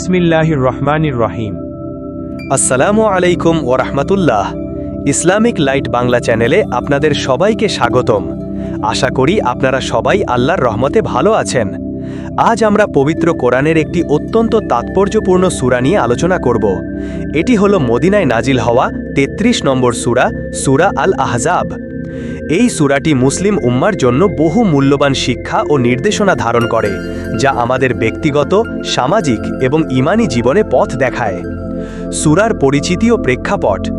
বিসমিল্লাহির রহমানির রহিম আসসালামু আলাইকুম ওরহমতুল্লাহ ইসলামিক লাইট বাংলা চ্যানেলে আপনাদের সবাইকে স্বাগতম। আশা করি আপনারা সবাই আল্লাহর রহমতে ভালো আছেন। আজ আমরা পবিত্র কোরআনের একটি অত্যন্ত তাৎপর্যপূর্ণ সূরা নিয়ে আলোচনা করব। এটি হল মদিনায় নাজিল হওয়া ৩৩ নম্বর সূরা, সুরা আল আহজাব এই সূরাটি মুসলিম উম্মার জন্য বহু মূল্যবান শিক্ষা ও নির্দেশনা ধারণ করে। যা আমাদের ব্যক্তিগত, সামাজিক এবং ইমানি জীবনে পথ দেখায়। সুরার পরিচিতি ও প্রেক্ষাপট।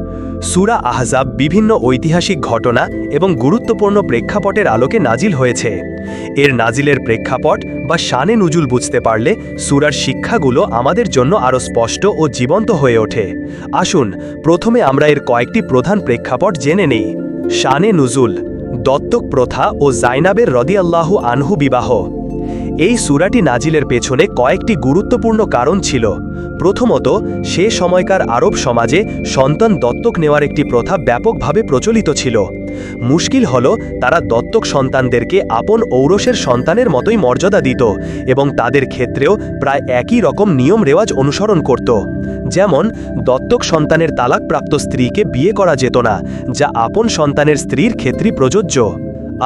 সুরা আহজাব বিভিন্ন ঐতিহাসিক ঘটনা এবং গুরুত্বপূর্ণ প্রেক্ষাপটের আলোকে নাজিল হয়েছে। এর নাজিলের প্রেক্ষাপট বা শানে নুজুল বুঝতে পারলে সুরার শিক্ষাগুলো আমাদের জন্য আরও স্পষ্ট ও জীবন্ত হয়ে ওঠে। আসুন, প্রথমে আমরা এর কয়েকটি প্রধান প্রেক্ষাপট জেনে নেই। শানে নুজুল, দত্তক প্রথা ও জাইনাবের রদিয়াল্লাহু আনহু বিবাহ। এই সুরাটি নাজিলের পেছনে কয়েকটি গুরুত্বপূর্ণ কারণ ছিল। প্রথমত, সে সময়কার আরব সমাজে সন্তান দত্তক নেওয়ার একটি প্রথা ব্যাপকভাবে প্রচলিত ছিল। মুশকিল হল, তারা দত্তক সন্তানদেরকে আপন ঔরসের সন্তানের মতোই মর্যাদা দিত এবং তাদের ক্ষেত্রেও প্রায় একই রকম নিয়ম রেওয়াজ অনুসরণ করত। যেমন, দত্তক সন্তানের তালাকপ্রাপ্ত স্ত্রীকে বিয়ে করা যেত না, যা আপন সন্তানের স্ত্রীর ক্ষেত্রে প্রযোজ্য।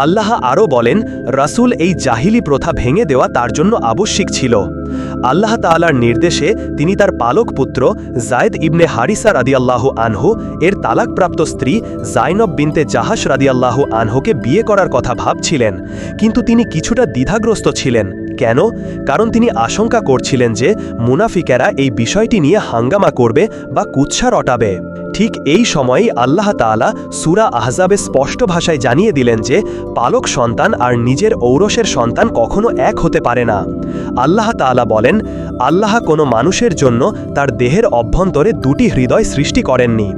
আল্লাহ আরও বলেন, রাসূল এই জাহিলি প্রথা ভেঙে দেওয়া তার জন্য আবশ্যিক ছিল। আল্লাহ তাআলার নির্দেশে তিনি তার পালক পুত্র জায়দ ইবনে হারিসা রাদিয়াল্লাহু আনহু, এর তালাকপ্রাপ্ত স্ত্রী জাইনব বিনতে জাহাস রাদিয়াল্লাহু আনহুকে বিয়ে করার কথা ভাবছিলেন, কিন্তু তিনি কিছুটা দ্বিধাগ্রস্ত ছিলেন। কেন? কারণ তিনি আশঙ্কা করছিলেন যে মুনাফিকেরা এই বিষয়টি নিয়ে হাঙ্গামা করবে বা কুৎসা রটাবে। ঠিক এই সময়েই আল্লাহ তাআলা সুরা আহজাবে স্পষ্ট ভাষায় জানিয়ে দিলেন যে, পালক সন্তান আর নিজের ঔরসের সন্তান কখনো এক হতে পারে না। আল্লাহ তাআলা বলেন, আল্লাহ কোনো মানুষের জন্য তার দেহের অভ্যন্তরে দুটি হৃদয় সৃষ্টি করেননি।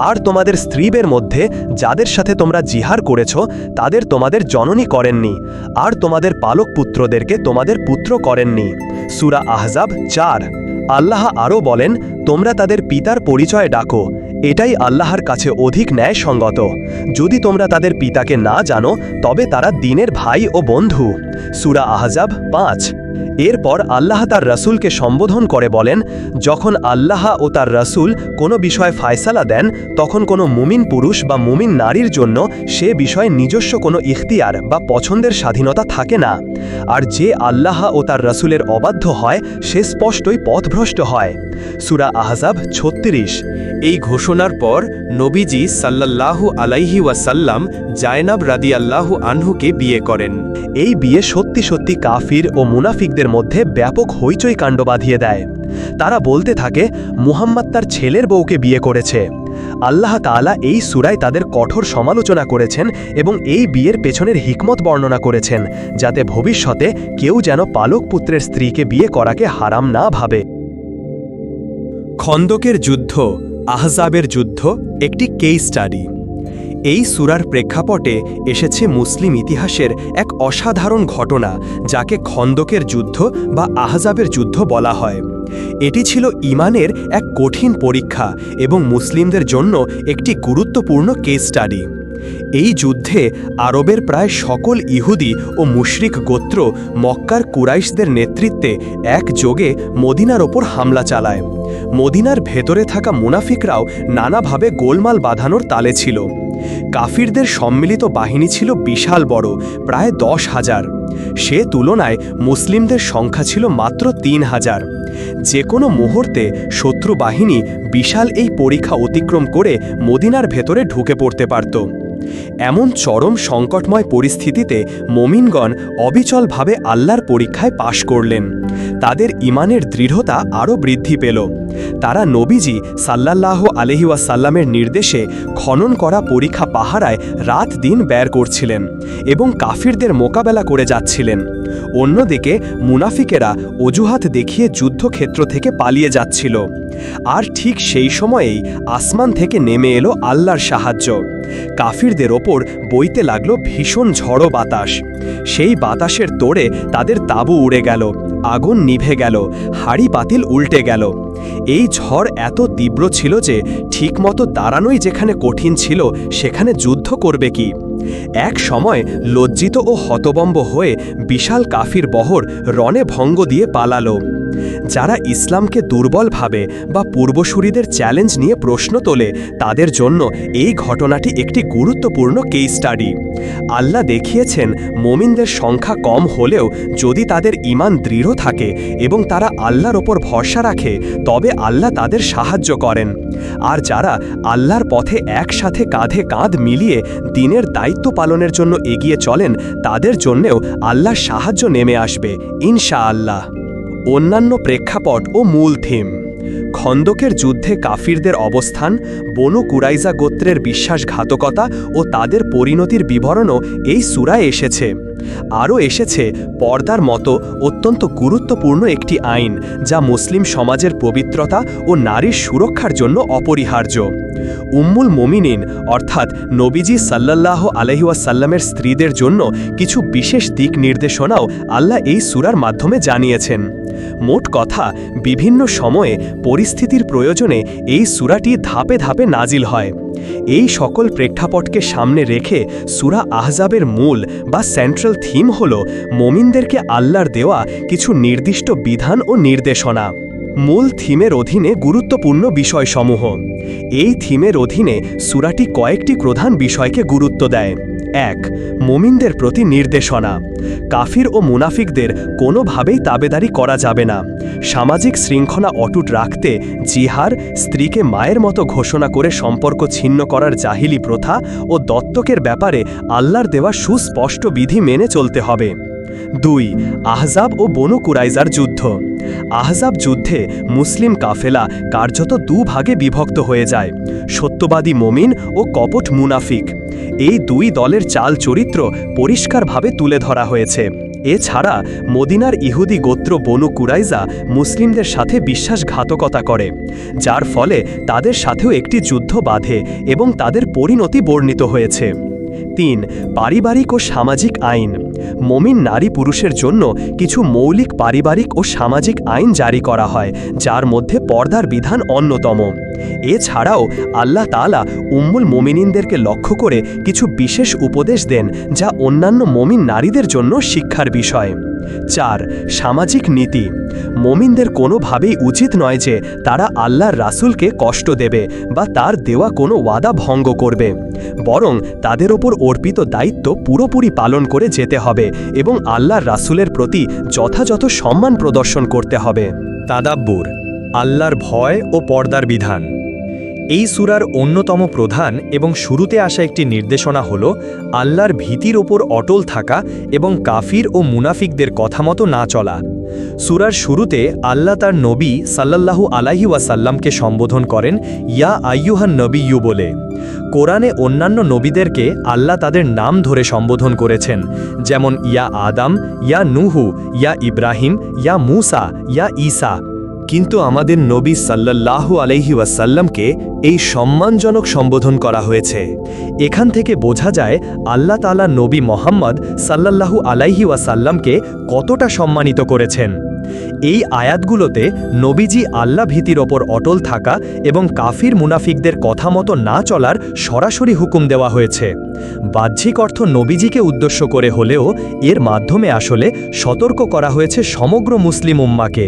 আর তোমাদের স্ত্রীবের মধ্যে যাদের সাথে তোমরা জিহার করেছ, তাদের তোমাদের জননী করেননি। আর তোমাদের পালক পুত্রদেরকে তোমাদের পুত্র করেননি। সুরা আহজাব চার। আল্লাহ আরও বলেন, তোমরা তাদের পিতার পরিচয় ডাকো। এটাই আল্লাহর কাছে অধিক ন্যায়সঙ্গত। যদি তোমরা তাদের পিতাকে না জানো, তবে তারা দিনের ভাই ও বন্ধু। সুরা আহজাব পাঁচ। এরপর আল্লাহ তার রসুলকে সম্বোধন করে বলেন, যখন আল্লাহ ও তার রসুল কোনো বিষয়ে ফায়সালা দেন, তখন কোনো মুমিন পুরুষ বা মুমিন নারীর জন্য সে বিষয়ে নিজস্ব কোনো ইখতিয়ার বা পছন্দের স্বাধীনতা থাকে না। আর যে আল্লাহ ও তার রসুলের অবাধ্য হয়, সে স্পষ্টই পথভ্রষ্ট হয়। সুরা আহজাব ছত্রিশ। এই ঘোষণার পর নবীজি সাল্লাল্লাহু আলাইহি ওয়াসাল্লাম জায়নাব রাদি রাদিয়াল্লাহু আনহুকে বিয়ে করেন। এই বিয়ে সত্যি সত্যি কাফির ও মুনাফিকদের মধ্যে ব্যাপক হইচই কাণ্ড বাঁধিয়ে দেয়। তারা বলতে থাকে, মুহাম্মদ তার ছেলের বউকে বিয়ে করেছে। আল্লাহ তাআলা এই সুরায় তাদের কঠোর সমালোচনা করেছেন এবং এই বিয়ের পেছনের হিকমত বর্ণনা করেছেন, যাতে ভবিষ্যতে কেউ যেন পালক পুত্রের স্ত্রীকে বিয়ে করাকে হারাম না ভাবে। খন্দকের যুদ্ধ, আহজাবের যুদ্ধ, একটি কেস স্টাডি এই সুরার প্রেক্ষাপটে এসেছে মুসলিম ইতিহাসের এক অসাধারণ ঘটনা, যাকে খন্দকের যুদ্ধ বা আহজাবের যুদ্ধ বলা হয়। এটি ছিল ইমানের এক কঠিন পরীক্ষা এবং মুসলিমদের জন্য একটি গুরুত্বপূর্ণ কেস স্টাডি এই যুদ্ধে আরবের প্রায় সকল ইহুদি ও মুশরিক গোত্র মক্কার কুরাইশদের নেতৃত্বে একযোগে মদিনার ওপর হামলা চালায়। মদিনার ভেতরে থাকা মুনাফিকরাও নানাভাবে গোলমাল বাঁধানোর তালে ছিল। কাফিরদের সম্মিলিত বাহিনী ছিল বিশাল বড়, প্রায় দশ হাজার। সে তুলনায় মুসলিমদের সংখ্যা ছিল মাত্র তিন হাজার। যে কোনো মুহূর্তে শত্রু বাহিনী বিশাল এই পরীক্ষা অতিক্রম করে মদিনার ভেতরে ঢুকে পড়তে পারত। এমন চরম সংকটময় পরিস্থিতিতে মমিনগণ অবিচলভাবে আল্লাহর পরীক্ষায় পাশ করলেন। তাদের ইমানের দৃঢ়তা আরও বৃদ্ধি পেল। তারা নবীজি সাল্লাল্লাহ আলহিউসাল্লামের নির্দেশে খনন করা পরীক্ষা পাহারায় রাত দিন ব্যয় করছিলেন এবং কাফিরদের মোকাবেলা করে যাচ্ছিলেন। অন্যদিকে মুনাফিকেরা অজুহাত দেখিয়ে যুদ্ধক্ষেত্র থেকে পালিয়ে যাচ্ছিল। আর ঠিক সেই সময়েই আসমান থেকে নেমে এলো আল্লাহর সাহায্য। কাফিরদের ওপর বইতে লাগল ভীষণ ঝড়ো বাতাস। সেই বাতাসের তোড়ে তাদের তাঁবু উড়ে গেল, আগুন নিভে গেল, হাড়ি পাতিল উল্টে গেল। এই ঝড় এত তীব্র ছিল যে ঠিকমতো দাঁড়ানোই যেখানে কঠিন ছিল, সেখানে যুদ্ধ করবে কি? এক সময় লজ্জিত ও হতবম্ব হয়ে বিশাল কাফির বহর রণে ভঙ্গ দিয়ে পালালো। যারা ইসলামকে দুর্বল ভাবে বা পূর্বসূরিদের চ্যালেঞ্জ নিয়ে প্রশ্ন তোলে, তাদের জন্য এই ঘটনাটি একটি গুরুত্বপূর্ণ কেস স্টাডি আল্লাহ দেখিয়েছেন, মোমিনদের সংখ্যা কম হলেও যদি তাদের ইমান দৃঢ় থাকে এবং তারা আল্লাহর ওপর ভরসা রাখে, তবে আল্লাহ তাদের সাহায্য করেন। আর যারা আল্লাহর পথে একসাথে কাঁধে কাঁধ মিলিয়ে দিনের দায়িত্ব পালনের জন্য এগিয়ে চলেন, তাদের জন্যেও আল্লাহ সাহায্য নেমে আসবে ইনশা আল্লাহ অন্যান্য প্রেক্ষাপট ও মূল থিম। খন্দকের যুদ্ধে কাফিরদের অবস্থান, বনু কুরাইজা গোত্রের বিশ্বাসঘাতকতা ও তাদের পরিণতির বিবরণও এই সুরায় এসেছে। আরও এসেছে, পর্দার মতো অত্যন্ত গুরুত্বপূর্ণ একটি আইন, যা মুসলিম সমাজের পবিত্রতা ও নারীর সুরক্ষার জন্য অপরিহার্য। উম্মুল মোমিনিন, অর্থাৎ নবীজি সাল্লাল্লাহ আলহিউসাল্লামের স্ত্রীদের জন্য কিছু বিশেষ দিক নির্দেশনাও আল্লাহ এই সুরার মাধ্যমে জানিয়েছেন। মোট কথা, বিভিন্ন সময়ে পরিস্থিতির প্রয়োজনে এই সুরাটি ধাপে ধাপে নাজিল হয়। এই সকল প্রেক্ষাপটকে সামনে রেখে সুরা আহজাবের মূল বা সেন্ট্রাল থিম হল মমিনদেরকে আল্লাহর দেওয়া কিছু নির্দিষ্ট বিধান ও নির্দেশনা। মূল থিমের অধীনে গুরুত্বপূর্ণ বিষয়সমূহ। এই থিমের অধীনে সুরাটি কয়েকটি প্রধান বিষয়কে গুরুত্ব দেয়। এক, মোমিনদের প্রতি নির্দেশনা। কাফির ও মুনাফিকদের কোনোভাবেই তাবেদারি করা যাবে না। সামাজিক শৃঙ্খলা অটুট রাখতে জিহার স্ত্রীকে মায়ের মতো ঘোষণা করে সম্পর্ক ছিন্ন করার জাহিলি প্রথা ও দত্তকের ব্যাপারে আল্লাহর দেওয়া সুস্পষ্ট বিধি মেনে চলতে হবে। দুই, আহজাব ও বনু কুরাইজার যুদ্ধ। আহজাব যুদ্ধে মুসলিম কাফেলা কার্যত দুভাগে বিভক্ত হয়ে যায়, সত্যবাদী মমিন ও কপট মুনাফিক। এই দুই দলের চাল চরিত্র পরিষ্কারভাবে তুলে ধরা হয়েছে। এছাড়া মদিনার ইহুদি গোত্র বনু কুরাইজা মুসলিমদের সাথে বিশ্বাসঘাতকতা করে, যার ফলে তাদের সাথেও একটি যুদ্ধ বাধে এবং তাদের পরিণতি বর্ণিত হয়েছে। তিন, পারিবারিক ও সামাজিক আইন। মমিন নারী পুরুষের জন্য কিছু মৌলিক, পারিবারিক ও সামাজিক আইন জারি করা হয়, যার মধ্যে পর্দার বিধান অন্যতম। এছাড়াও আল্লাহ তালা উম্মুল মোমিনিনদেরকে লক্ষ্য করে কিছু বিশেষ উপদেশ দেন, যা অন্যান্য মমিন নারীদের জন্য শিক্ষার বিষয়। চার, সামাজিক নীতি। মমিনদের কোনোভাবেই উচিত নয় যে তারা আল্লাহর রাসুলকে কষ্ট দেবে বা তার দেওয়া কোনো ওয়াদা ভঙ্গ করবে। বরং তাদের ওপর অর্পিত দায়িত্ব পুরোপুরি পালন করে যেতে হবে এবং আল্লাহর রাসূলের প্রতি যথাযথ সম্মান প্রদর্শন করতে হবে। তাদাব্বুর, আল্লাহর ভয় ও পর্দার বিধান। এই সুরার অন্যতম প্রধান এবং শুরুতে আসা একটি নির্দেশনা হল, আল্লাহর ভীতির ওপর অটল থাকা এবং কাফির ও মুনাফিকদের কথা মতো না চলা। সুরার শুরুতে আল্লাহ তার নবী সাল্লাল্লাহু আলাহি ওয়াসাল্লামকে সম্বোধন করেন, ইয়া আইয়ুহান নবী ইউ বলে। কোরআনে অন্যান্য নবীদেরকে আল্লাহ তাদের নাম ধরে সম্বোধন করেছেন, যেমন, ইয়া আদাম ইয়া নুহু ইয়া ইব্রাহিম ইয়া মুসা ইয়া ঈসা কিন্তু আমাদের নবী সাল্লাল্লাহু আলহি ওয়াসাল্লামকে এই সম্মানজনক সম্বোধন করা হয়েছে। এখান থেকে বোঝা যায় আল্লাহ তালা নবী মোহাম্মদ সাল্লাল্লাহু আলাইহি ওয়াসাল্লামকে কতটা সম্মানিত করেছেন। এই আয়াতগুলোতে নবীজি আল্লাহ ভীতির ওপর অটল থাকা এবং কাফির মুনাফিকদের কথা মতো না চলার সরাসরি হুকুম দেওয়া হয়েছে। বাহ্যিক অর্থ নবীজিকে উদ্দেশ্য করে হলেও এর মাধ্যমে আসলে সতর্ক করা হয়েছে সমগ্র মুসলিম উম্মাকে।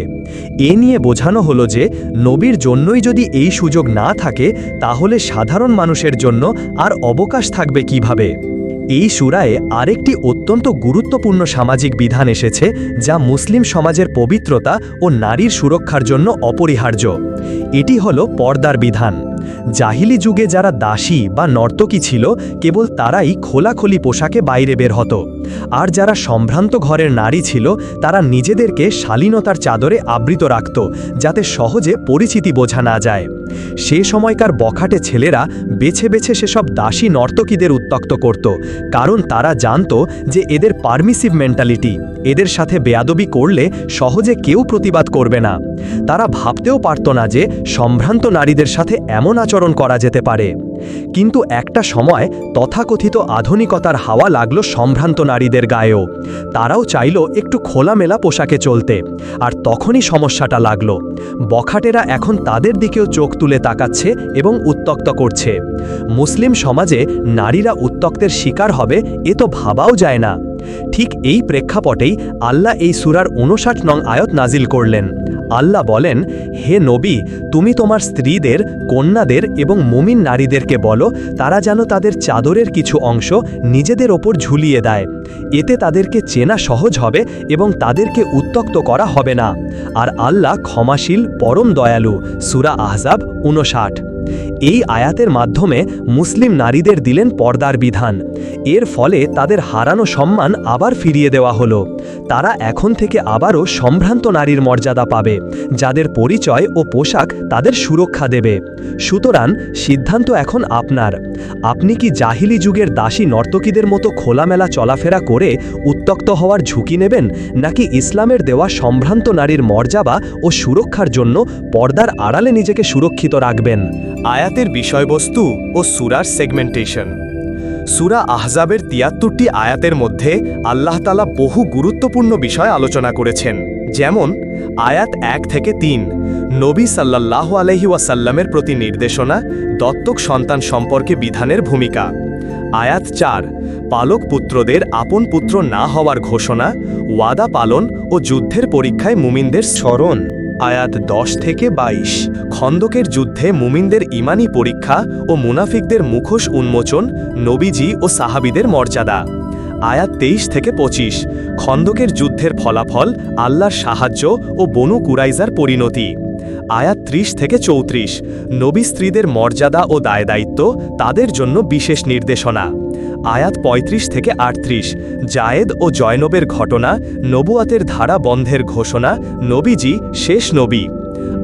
এ নিয়ে বোঝানো হলো যে নবীর জন্যই যদি এই সুযোগ না থাকে, তাহলে সাধারণ মানুষের জন্য আর অবকাশ থাকবে কীভাবে? এই সুরায়ে আরেকটি অত্যন্ত গুরুত্বপূর্ণ সামাজিক বিধান এসেছে, যা মুসলিম সমাজের পবিত্রতা ও নারীর সুরক্ষার জন্য অপরিহার্য। এটি হল পর্দার বিধান। জাহিলি যুগে যারা দাসী বা নর্তকী ছিল, কেবল তারাই খোলাখোলি পোশাকে বাইরে বের হতো। আর যারা সম্ভ্রান্ত ঘরের নারী ছিল, তারা নিজেদেরকে শালীনতার চাদরে আবৃত রাখত, যাতে সহজে পরিচিতি বোঝা না যায়। সে সময়কার বখাটে ছেলেরা বেছে বেছে সেসব দাসী নর্তকীদের উত্তক্ত করত, কারণ তারা জানত যে এদের পারমিসিভ মেন্টালিটি, এদের সাথে বেয়াদবি করলে সহজে কেউ প্রতিবাদ করবে না। তারা ভাবতেও পারত না যে সম্ভ্রান্ত নারীদের সাথে এমন আচরণ করা যেতে পারে। কিন্তু একটা সময় তথাকথিত আধুনিকতার হাওয়া লাগল সম্ভ্রান্ত নারীদের গায়েও। তারাও চাইল একটু খোলামেলা পোশাকে চলতে। আর তখনই সমস্যাটা লাগল। বখাটেরা এখন তাদের দিকেও চোখ তুলে তাকাচ্ছে এবং উত্তক্ত করছে। মুসলিম সমাজে নারীরা উত্তক্তের শিকার হবে, এ তো ভাবাও যায় না। ঠিক এই প্রেক্ষাপটেই আল্লাহ এই সুরার উনষাট নং আয়ত নাজিল করলেন। আল্লাহ বলেন, হে নবী, তুমি তোমার স্ত্রীদের, কন্যাদের এবং মুমিন নারীদেরকে বলো, তারা যেন তাদের চাদরের কিছু অংশ নিজেদের ওপর ঝুলিয়ে দেয়। এতে তাদেরকে চেনা সহজ হবে এবং তাদেরকে উত্তক্ত করা হবে না। আর আল্লাহ ক্ষমাশীল, পরম দয়ালু, সুরা আহজাব উনষাট এই আয়াতের মাধ্যমে মুসলিম নারীদের দিলেন পর্দার বিধান। এর ফলে তাদের হারানো সম্মান আবার ফিরিয়ে দেওয়া হলো। তারা এখন থেকে আবারও সম্ভ্রান্ত নারীর মর্যাদা পাবে, যাদের পরিচয় ও পোশাক তাদের সুরক্ষা দেবে। সুতরাং সিদ্ধান্ত এখন আপনার। আপনি কি জাহিলি যুগের দাসী নর্তকীদের মতো খোলামেলা চলাফেরা করে উত্তক্ত হওয়ার ঝুঁকি নেবেন, নাকি ইসলামের দেওয়া সম্ভ্রান্ত নারীর মর্যাদা ও সুরক্ষার জন্য পর্দার আড়ালে নিজেকে সুরক্ষিত রাখবেন? আয়াতের বিষয়বস্তু ও সুরার সেগমেন্টেশন সুরা আহজাবের তিয়াত্তরটি আয়াতের মধ্যে আল্লাহতালা বহু গুরুত্বপূর্ণ বিষয় আলোচনা করেছেন, যেমন আয়াত এক থেকে তিন, নবী সাল্লাহ আলহি ওয়াসাল্লামের প্রতি নির্দেশনা, দত্তক সন্তান সম্পর্কে বিধানের ভূমিকা। আয়াত চার, পালক পুত্রদের আপন পুত্র না হওয়ার ঘোষণা, ওয়াদা পালন ও যুদ্ধের পরীক্ষায় মুমিনদের স্মরণ। আয়াত দশ থেকে বাইশ। খন্দকের যুদ্ধে মুমিনদের ইমানি পরীক্ষা ও মুনাফিকদের মুখোশ উন্মোচন নবীজি ও সাহাবিদের মর্যাদা। আয়াত তেইশ থেকে পঁচিশ। খন্দকের যুদ্ধের ফলাফল আল্লাহর সাহায্য ও বনু কুরাইজার পরিণতি। আয়াত ত্রিশ থেকে চৌত্রিশ। নবী স্ত্রীদের মর্যাদা ও দায়দায়িত্ব তাদের জন্য বিশেষ নির্দেশনা। আয়াত ৩৫ থেকে আটত্রিশ। জায়েদ ও জয়নবের ঘটনা, নবুয়াতের ধারা বন্ধের ঘোষণা, নবীজি শেষ নবী।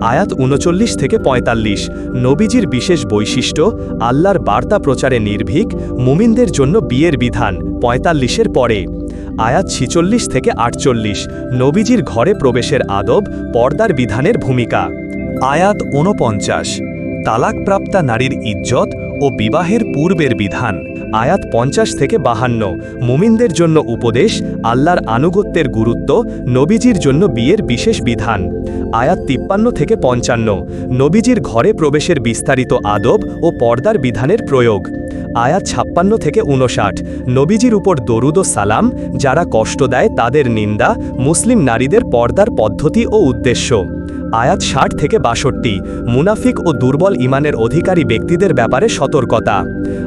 আয়াত উনচল্লিশ থেকে ৪৫ নবীজির বিশেষ বৈশিষ্ট্য, আল্লাহর বার্তা প্রচারে নির্ভীক, মুমিনদের জন্য বিয়ের বিধান, পঁয়তাল্লিশের পরে। আয়াত ছিচল্লিশ থেকে আটচল্লিশ। নবীজির ঘরে প্রবেশের আদব, পর্দার বিধানের ভূমিকা। আয়াত ঊনপঞ্চাশ, তালাকপ্রাপ্তা নারীর ইজ্জত ও বিবাহের পূর্বের বিধান, আয়াত পঞ্চাশ থেকে বাহান্ন, মুমিনদের জন্য উপদেশ, আল্লাহর আনুগত্যের গুরুত্ব, নবীজির জন্য বিয়ের বিশেষ বিধান, আয়াত তিপ্পান্ন থেকে পঞ্চান্ন, নবীজির ঘরে প্রবেশের বিস্তারিত আদব ও পর্দার বিধানের প্রয়োগ, আয়াত ছাপ্পান্ন থেকে উনষাট নবীজির উপর দরুদ ও সালাম, যারা কষ্ট দেয় তাদের নিন্দা, মুসলিম নারীদের পর্দার পদ্ধতি ও উদ্দেশ্য। আয়াত ষাট থেকে বাষট্টি, মুনাফিক ও দুর্বল ইমানের অধিকারী ব্যক্তিদের ব্যাপারে সতর্কতা।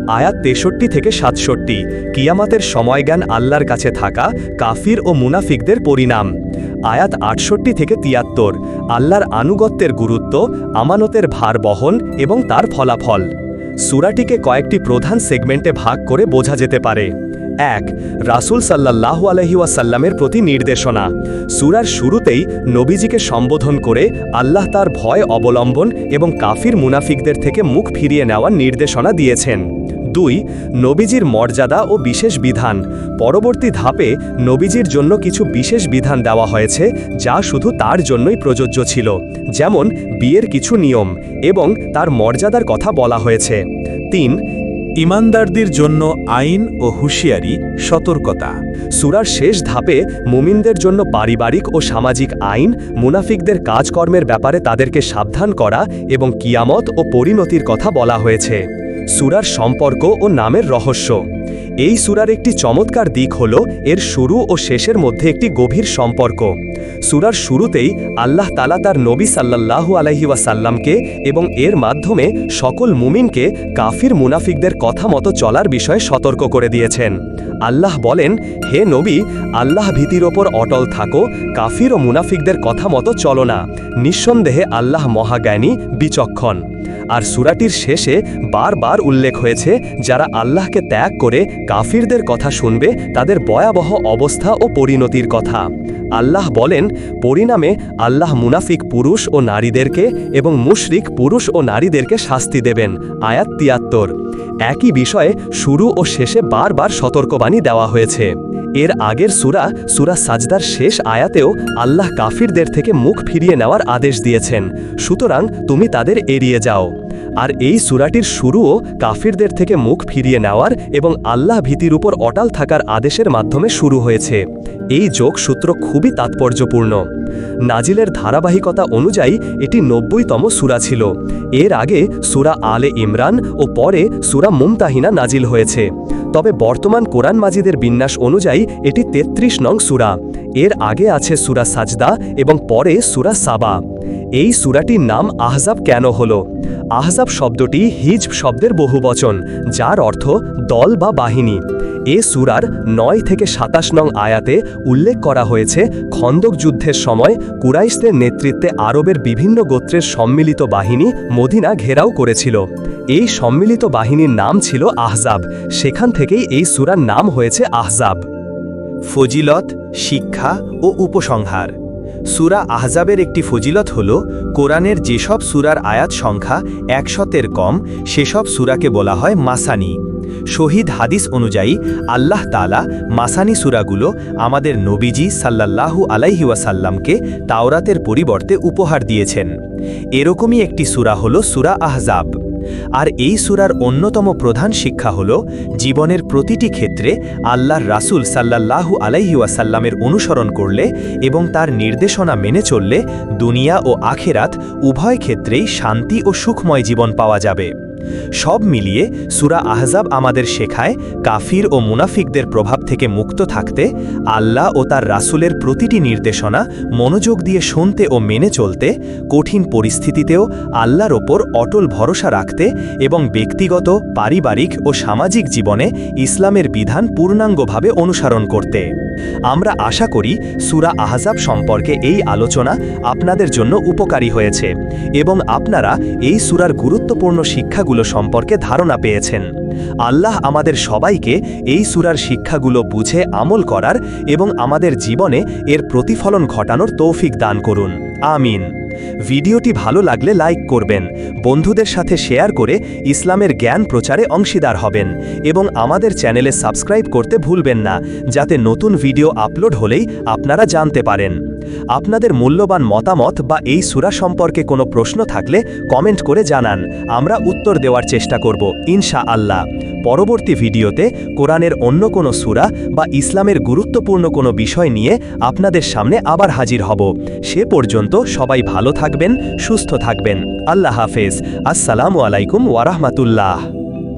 আয়াত তেষট্টি থেকে সাতষট্টি, কিয়ামাতের সময়জ্ঞান আল্লাহর কাছে থাকা কাফির ও মুনাফিকদের পরিণাম। আয়াত আটষট্টি থেকে তিয়াত্তর, আল্লাহর আনুগত্যের গুরুত্ব, আমানতের ভার বহন এবং তার ফলাফল। সুরাটিকে কয়েকটি প্রধান সেগমেন্টে ভাগ করে বোঝা যেতে পারে। এক, রাসুল সাল্লাহ আলহিউসাল্লামের প্রতি নির্দেশনা। সুরার শুরুতেই নবীজিকে সম্বোধন করে আল্লাহ তার ভয় অবলম্বন এবং কাফির মুনাফিকদের থেকে মুখ ফিরিয়ে নেওয়ার নির্দেশনা দিয়েছেন। দুই, নবীজির মর্যাদা ও বিশেষ বিধান। পরবর্তী ধাপে নবীজির জন্য কিছু বিশেষ বিধান দেওয়া হয়েছে যা শুধু তার জন্যই প্রযোজ্য ছিল, যেমন বিয়ের কিছু নিয়ম এবং তার মর্যাদার কথা বলা হয়েছে। তিন ইমানদারদের জন্য আইন ও হুঁশিয়ারি, সতর্কতা। সুরার শেষ ধাপে মুমিনদের জন্য পারিবারিক ও সামাজিক আইন, মুনাফিকদের কাজকর্মের ব্যাপারে তাদেরকে সাবধান করা এবং কিয়ামত ও পরিণতির কথা বলা হয়েছে। সুরার সম্পর্ক ও নামের রহস্য। এই সুরার একটি চমৎকার দিক হল, এর শুরু ও শেষের মধ্যে একটি গভীর সম্পর্ক। সুরার শুরুতেই আল্লাহ তালা তার নবী সাল্লাল্লাহু ওয়াসাল্লামকে এবং এর মাধ্যমে সকল মুমিনকে কাফির মুনাফিকদের কথা মতো চলার বিষয়ে সতর্ক করে দিয়েছেন। আল্লাহ বলেন, হে নবী, আল্লাহ ভীতির ওপর অটল থাকো, কাফির ও মুনাফিকদের কথা মতো চলো না। নিঃসন্দেহে আল্লাহ মহাজ্ঞানী, বিচক্ষণ। আর সুরাটির শেষে বারবার উল্লেখ হয়েছে, যারা আল্লাহকে ত্যাগ করে কাফিরদের কথা শুনবে, তাদের ভয়াবহ অবস্থা ও পরিণতির কথা। আল্লাহ বলেন, পরিণামে আল্লাহ মুনাফিক পুরুষ ও নারীদেরকে এবং মুশরিক পুরুষ ও নারীদেরকে শাস্তি দেবেন। আয়াত তিয়াত্তর। একই বিষয়ে শুরু ও শেষে বারবার সতর্কবাণী দেওয়া হয়েছে। এর আগের সুরা সুরা সাজদার শেষ আয়াতেও আল্লাহ কাফিরদের থেকে মুখ ফিরিয়ে নেওয়ার আদেশ দিয়েছেন। সুতরাং তুমি তাদের এড়িয়ে যাও। আর এই সুরাটির শুরুও কাফিরদের থেকে মুখ ফিরিয়ে নেওয়ার এবং আল্লাহ ভীতির উপর অটাল থাকার আদেশের মাধ্যমে শুরু হয়েছে। এই যোগসূত্র খুবই তাৎপর্যপূর্ণ। নাজিলের ধারাবাহিকতা অনুযায়ী এটি নব্বইতম সুরা ছিল। এর আগে সুরা আলে ইমরান ও পরে সুরা মুমতাহিনা নাজিল হয়েছে। তবে বর্তমান কোরআন মাজিদের বিন্যাস অনুযায়ী এটি ৩৩ নং সুরা। এর আগে আছে সুরা সাজদা এবং পরে সুরা সাবা। এই সুরাটির নাম আহজাব কেন হল? আহজাব শব্দটি হিজব শব্দের বহুবচন, যার অর্থ দল বা বাহিনী। এ সুরার নয় থেকে সাতাশ নং আয়াতে উল্লেখ করা হয়েছে, খন্দক যুদ্ধের সময় কুরাইশদের নেতৃত্বে আরবের বিভিন্ন গোত্রের সম্মিলিত বাহিনী মদিনা ঘেরাও করেছিল। এই সম্মিলিত বাহিনীর নাম ছিল আহজাব। সেখান থেকেই এই সুরার নাম হয়েছে আহজাব। ফজিলত, শিক্ষা ও উপসংহার। সুরা আহজাবের একটি ফজিলত হল, কোরআনের যেসব সুরার আয়াত সংখ্যা একশতের কম, সেসব সুরাকে বলা হয় মাসানি। শহীদ হাদিস অনুযায়ী, আল্লাহ তালা মাসানি সুরাগুলো আমাদের নবীজি সাল্লাল্লাহু আলাইহি ওয়াসাল্লামকে তাওরাতের পরিবর্তে উপহার দিয়েছেন। এরকমই একটি সুরা হল সুরা আহজাব। আর এই সুরার অন্যতম প্রধান শিক্ষা হল, জীবনের প্রতিটি ক্ষেত্রে আল্লাহর রাসুল সাল্লাল্লাহু আলাইহাসাল্লামের অনুসরণ করলে এবং তার নির্দেশনা মেনে চললে দুনিয়া ও আখেরাত উভয় ক্ষেত্রেই শান্তি ও সুখময় জীবন পাওয়া যাবে। সব মিলিয়ে সুরা আহজাব আমাদের শেখায় কাফির ও মুনাফিকদের প্রভাব থেকে মুক্ত থাকতে, আল্লাহ ও তার রাসূলের প্রতিটি নির্দেশনা মনোযোগ দিয়ে শুনতে ও মেনে চলতে, কঠিন পরিস্থিতিতেও আল্লাহর ওপর অটল ভরসা রাখতে এবং ব্যক্তিগত, পারিবারিক ও সামাজিক জীবনে ইসলামের বিধান পূর্ণাঙ্গভাবে অনুসরণ করতে। আমরা আশা করি সুরা আহজাব সম্পর্কে এই আলোচনা আপনাদের জন্য উপকারী হয়েছে এবং আপনারা এই সুরার গুরুত্বপূর্ণ শিক্ষাগুলো সম্পর্কে ধারণা পেয়েছেন। আল্লাহ আমাদের সবাইকে এই সুরার শিক্ষাগুলো বুঝে আমল করার এবং আমাদের জীবনে এর প্রতিফলন ঘটানোর তৌফিক দান করুন। আমিন। ভিডিওটি ভালো লাগলে লাইক করবেন, বন্ধুদের সাথে শেয়ার করে ইসলামের জ্ঞান প্রচারে অংশীদার হবেন এবং আমাদের চ্যানেলে সাবস্ক্রাইব করতে ভুলবেন না, যাতে নতুন ভিডিও আপলোড হলেই আপনারা জানতে পারেন। আপনাদের মূল্যবান মতামত বা এই সুরা সম্পর্কে কোনো প্রশ্ন থাকলে কমেন্ট করে জানান, আমরা উত্তর দেওয়ার চেষ্টা করব ইনশা আল্লাহ পরবর্তী ভিডিওতে কোরআনের অন্য কোনো সুরা বা ইসলামের গুরুত্বপূর্ণ কোনো বিষয় নিয়ে আপনাদের সামনে আবার হাজির হব। সে পর্যন্ত সবাই ভালো থাকবেন, সুস্থ থাকবেন। আল্লাহ হাফেজ। আসসালামু আলাইকুম ওয়ারাহমাতুল্লাহ